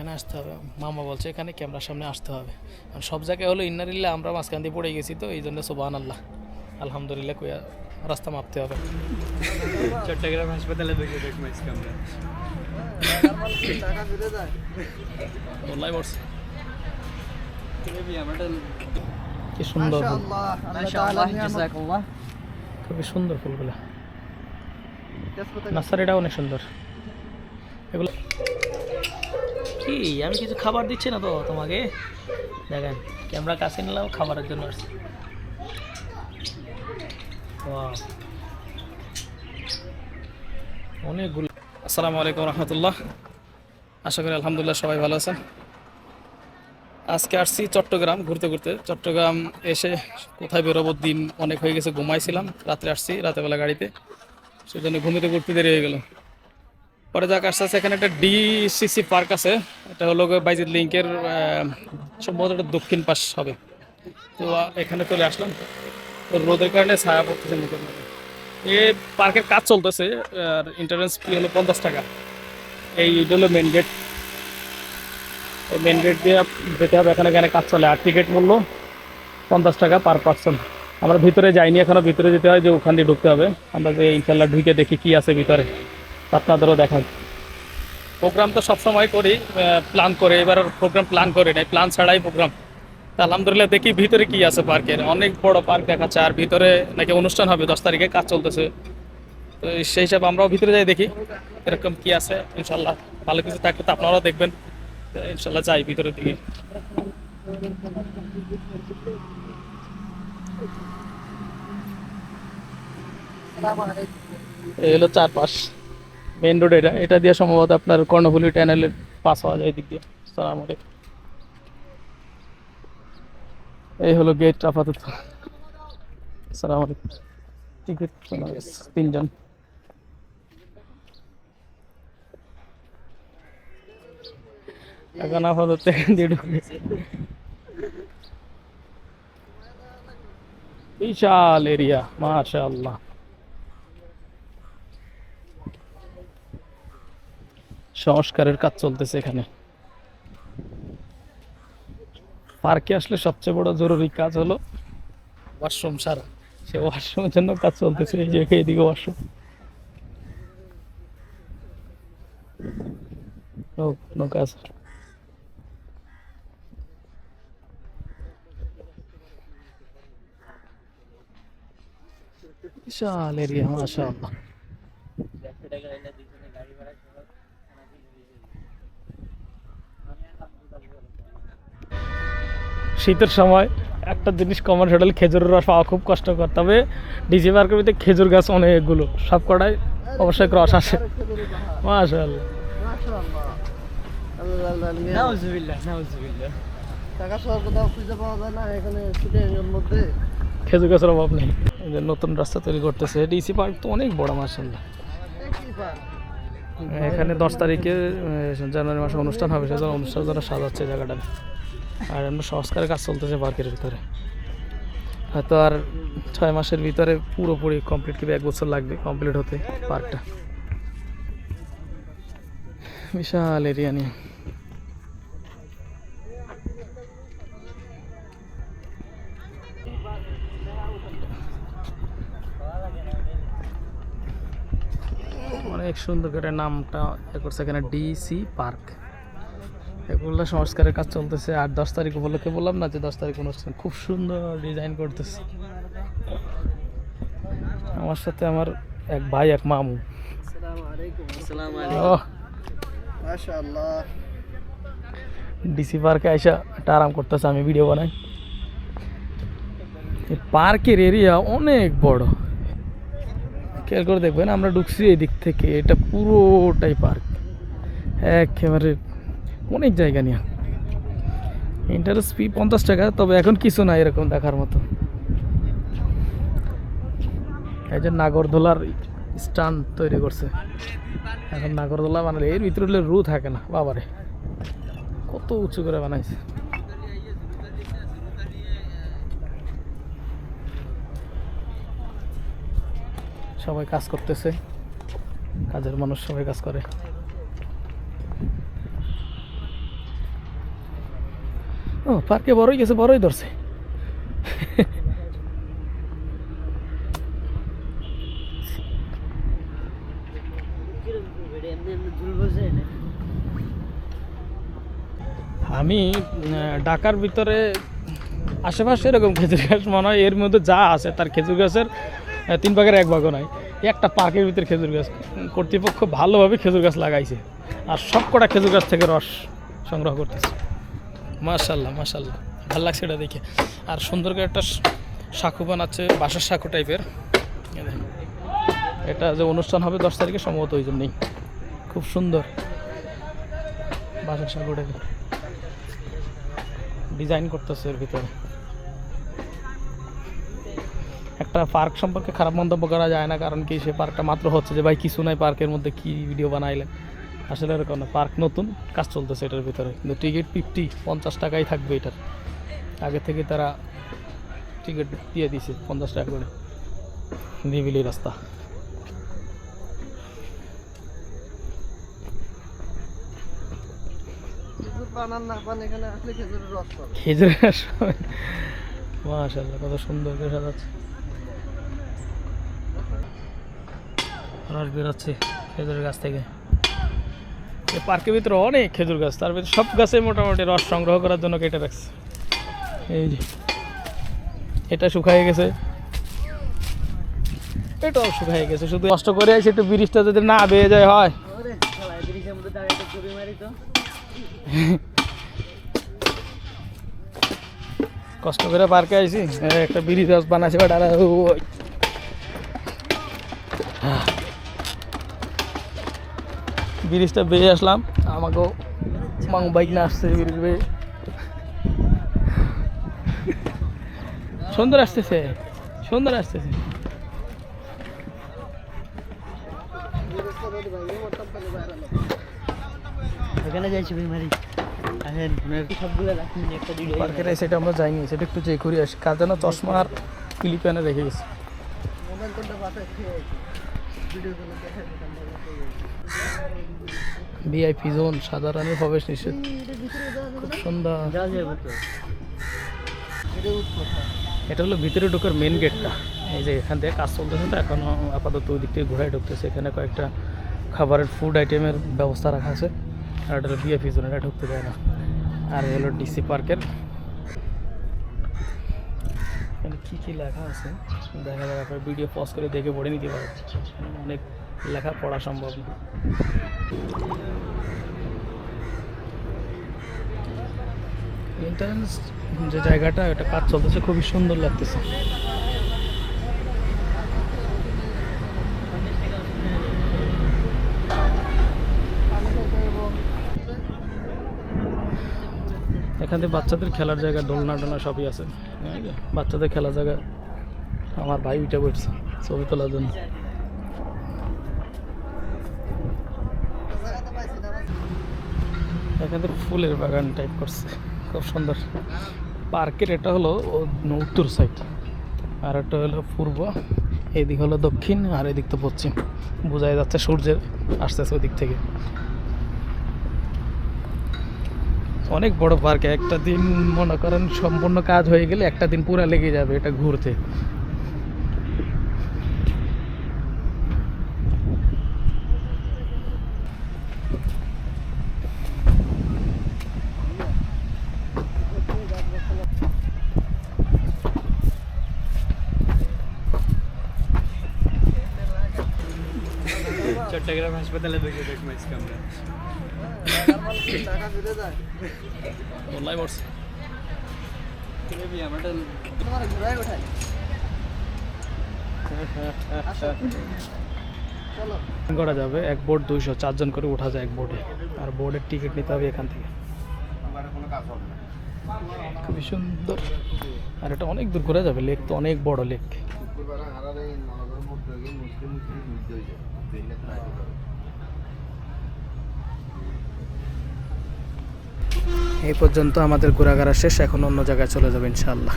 এখানে আসতে হবে। মামা বলছে এখানে ক্যামেরার সামনে আসতে হবে। আর সব জায়গায় হলো ইন্নারিল্লা আমরা মাঝখান দিয়ে পড়ে গেছি তো এই জন্য সোবাহান আল্লাহ আলহামদুলিল্লাহ কুয়া রাস্তা মাপতে হবে। চট্টগ্রাম হাসপাতালে ঢুকে দেখব কি সুন্দর ফুল। মাশাআল্লাহ জাযাকাল্লাহ খুবই সুন্দর ফুলগুলো। নার্সারিটা অনেক সুন্দর। এগুলো কি? আমি কিছু খাবার দিচ্ছি না তো তোমাকে। দেখেন, ক্যামেরা কাছে নিলাম, খাবারের জন্য আসছি. অনেকগুলো আসসালামু আলাইকুম রহমতুল্লাহ। আশা করি আলহামদুলিল্লাহ সবাই ভালো আছেন। আজকে আসছি চট্টগ্রাম, ঘুরতে ঘুরতে। চট্টগ্রাম এসে কোথায় বেরোবো দিন অনেক হয়ে গেছে, ঘুমাইছিলাম। রাত্রে আসছি রাতেবেলা গাড়িতে। সেই জন্য ঘুমিতে ঘুরতে দেরি হয়ে গেল। পরে যাক আস্তে আস্তে এখানে একটা ডিসিসি পার্ক আছে। এটা হলো বাইজিৎ লিঙ্কের সম্ভবত এটা দক্ষিণ পাশ হবে। তো এখানে চলে আসলাম। তো রোদের কারণে ছায়া পড়তেছে মুখের মধ্যে। এ পার্কের কাজ চলতেছে, আর এন্ট্রান্স ফি হলো পঞ্চাশ টাকা। এই হলো মেন গেট মেন গেট দিয়ে যেতে হবে, এখানে এখানে কাজ চলে। আর টিকিট মূল্য পঞ্চাশ টাকা পার পার্সন আমরা ভিতরে যাইনি এখনও, ভিতরে যেতে হয় যে ওখান দিয়ে ঢুকতে হবে। আমরা যে ইনশাল্লাহ ঢুকে দেখি কি আছে ভিতরে। আপনাদেরও দেখান প্রোগ্রাম তো সবসময় করি প্ল্যান করে, এবার প্রোগ্রাম প্ল্যান করে নাই। প্ল্যান ছাড়াই প্রোগ্রাম তা আলহামদুলিল্লাহ দেখি ভিতরে কি আছে পার্কের অনেক বড় পার্ক দেখাচ্ছে, আর ভিতরে নাকি অনুষ্ঠান হবে, দশ তারিখে কাজ চলতেছে। তো সেই হিসাবে আমরাও ভিতরে যাই দেখি, এরকম কি আছে, ইনশাল্লাহ ভালো কিছু থাকলে তো আপনারাও দেখবেন। ইনশাল্লাহ যাই ভিতরের দিকে। এই হলো চারপাশ। মেন রোড এটা এটা দিয়ে সম্ভবত আপনার কর্ণফুলি ট্যানেলের পাস হওয়া যায় এদিক দিয়ে, সালাম আলাইকুম। এই হলো গেট আপাতত। সালাম আলাইকুম। টিকিট তিনজন। এখন আপাতত দিয়ে বিশাল এরিয়া মাশাআল্লাহ। সংস্কারের কাজ চলতেছে এখানে। পার্কে আসলে সবচেয়ে বড় জরুরি কাজ হলো ওয়াশরুম সারা। সে ওয়াশরুমের জন্য কাজ চলতেছে, এই যে এদিকে ওয়াশরুম। বিশাল এরিয়া, মাশাআল্লাহ। শীতের সময় একটা জিনিস কমন সেটা হলো খেজুরের রস পাওয়া খুব কষ্টকর। তবে ডিজি পার্কের ভিতরে খেজুর গাছ অনেকগুলো সব কটাই অবশ্যই রস আসে এখানে খেজুর গাছের অভাব নেই। নতুন রাস্তা তৈরি করতেছে ডিসি পার্ক তো অনেক বড় মাশাআল্লাহ। এখানে দশ তারিখে জানুয়ারি মাসে অনুষ্ঠান হবে সেজন্য অনুষ্ঠান জন্য সাজাচ্ছে জায়গাটা আর এমন সংস্কারের কাজ চলতেছে পার্কের ভিতরে। হয়তো আর ছয় মাসের ভিতরে পুরোপুরি কমপ্লিট কি এক বছর লাগবে কমপ্লিট হতে পার্কটা। বিশাল এরিয়া নিয়ে। অনেক সুন্দর করে নামটা করছে এখানে ডিসি পার্ক এগুলো সংস্কারের কাজ চলতেছে আর দশ তারিখ উপলক্ষে বললাম না যে দশ তারিখ অনুষ্ঠান। খুব সুন্দর ডিজাইন করতেছে। আমার সাথে আমার এক ভাই এক মামু। আসসালামু আলাইকুম। আসসালামু ও মাশাআল্লাহ ডিসি পার্কে আইসা একটা আরাম করতেছে আমি ভিডিও বানাই। পার্কের এরিয়া অনেক বড়। খেয়াল করে দেখবেন আমরা ঢুকছি এই দিক থেকে এটা পুরোটাই পার্ক একেবারে অনেক জায়গা নিয়ে। ইন্টারেস্ট ফি পঞ্চাশ টাকা, তবে এখন কিছু নাই এরকম দেখার মতো। এই যে নাগরদোলার স্টান তৈরি করছে। এখন নাগরদোলা বানালে এর ভিতরে হলে রু থাকে না, বাবারে। কত উঁচু করে বানাইছে। সবাই কাজ করতেছে। কাজের মানুষ সবাই কাজ করে। ও, পার্কে বড়ই গেছে, বড়ই ধরছে। আমি ঢাকার ভিতরে আশেপাশে এরকম খেজুর গাছ মনে হয়, এর মধ্যে যা আছে, তার খেজুর গাছের তিন ভাগের এক ভাগও নাই। একটা পার্কের ভিতরে খেজুর গাছ, কর্তৃপক্ষ ভালোভাবে খেজুর গাছ লাগাইছে। আর সব কটা খেজুর গাছ থেকে রস সংগ্রহ করতেছে। মাশাল্লাহ মাশাল্লাহ। ভালো লাগছে এটা দেখে। আর সুন্দর করে একটা সাঁকু বানাচ্ছে, বাসার সাঁকু টাইপের। এটা যে অনুষ্ঠান হবে দশ তারিখে সম্ভবত ওই জন্যই। খুব সুন্দর। বাসার সাঁকু টাইপের। ডিজাইন করতেছে এর ভিতরে। একটা পার্ক সম্পর্কে খারাপ মন্তব্য করা যায় না, কারণ কি সে পার্কটা মাত্র হচ্ছে যে, ভাই, কিছু নাই পার্কের মধ্যে কি ভিডিও বানাইলেন। আসলে এরকম না পার্ক নতুন কাজ চলতেছে এটার ভিতরে। কিন্তু টিকিট ফিফটি পঞ্চাশ টাকাই থাকবে এটার। আগে থেকে তারা টিকিট দিয়ে দিছে পঞ্চাশ টাকা করে। নিবিলি রাস্তা। খেজুর খেজুরের মাশাল্লাহ কত সুন্দর করে সাজাচ্ছে। রস বেরোচ্ছে খেজুরের গাছ থেকে। পার্কের ভিতরে অনেক খেজুর গাছ তার ভিতরে সব গাছে মোটামুটি রস সংগ্রহ করার জন্য কেটে রাখছে। এই যে এটা শুকায় গেছে। এটাও শুকায় গেছে শুধু কষ্ট করে আছে একটু ব্রিজটা যদি না বেয়ে যায় হয়। কষ্ট করে পার্কে আইছি একটা ব্রিজ বানাইছে বাট আর ব্রিজটা বেয়ে আসলাম। আমাকেও মাং বাইক না আসছে ব্রিজ বেয়ে। সুন্দর আসতেছে সুন্দর আসতেছে। ব্রিজটা যদি ভাই মরতাম তাহলে বাইরে না ওখানে যাই ছবি মারি। আসেন সবগুলো রাখুন একটা দুটো পার্কের এই আমরা যাইনি সেটা একটু চেক করে আসি। কার যেন চশমা আর ক্লিপ রেখে গেছে। ভিআইপি জোন সাধারণের প্রবেশ নিষেধ। খুব সুন্দর। এটা হলো ভিতরে ঢোকার মেন গেটটা এই যে এখান থেকে কাজ চলতেছে তো এখনও আপাতত ওই দিক থেকে ঘোরায় ঢুকতেছে। এখানে কয়েকটা খাবারের ফুড আইটেমের ব্যবস্থা রাখা আছে। আর এটা হলো বিএফি জোন এটা ঢুকতে দেয় না। আর হলো ডিসি পার্কের এখানে কী কী লেখা আছে? দেখা যাক, আপনার ভিডিও পজ করে দেখে পড়ে নিতে পারে অনেক লেখা পড়া সম্ভব না। এন্ট্রান্স যে জায়গাটা, ওটা কাজ চলতেছে, খুবই সুন্দর লাগতেছে। এখানে বাচ্চাদের খেলার জায়গা, দোলনা টোলনা সবই আছে। বাচ্চাদের খেলার জায়গা, আমার ভাই উঠে পড়ছে ছবি তোলার জন্য। এখানে ফুলের বাগান টাইপ করছে, খুব সুন্দর। পার্কের এটা হলো উত্তর সাইড আর একটা হলো পূর্ব, এদিক হলো দক্ষিণ, আর এদিক তো পশ্চিম। বোঝাই যাচ্ছে সূর্যের আসতেছে ওদিক থেকে। অনেক বড় পার্ক, একটা দিন মনে করেন সম্পূর্ণ কাজ হয়ে গেলে একটা দিন পুরা লেগে যাবে এটা ঘুরতে। চট্টগ্রাম হাসপাতালে বসে দেখব আমরা। টাকা ফিরে যায় মোল্লাই মরছে তোমার ঘুরাই ওঠাই করা যাবে এক বোর্ড দুইশো চারজন করে ওঠা যায় এক বোর্ডে আর বোর্ডের টিকিট নিতে হবে এখান থেকে। খুবই সুন্দর। আর এটা অনেক দূর করে যাবে লেক তো অনেক বড় লেক এই পর্যন্ত আমাদের ঘোরাঘাড়া শেষ এখন অন্য জায়গায় চলে যাবে ইনশাল্লাহ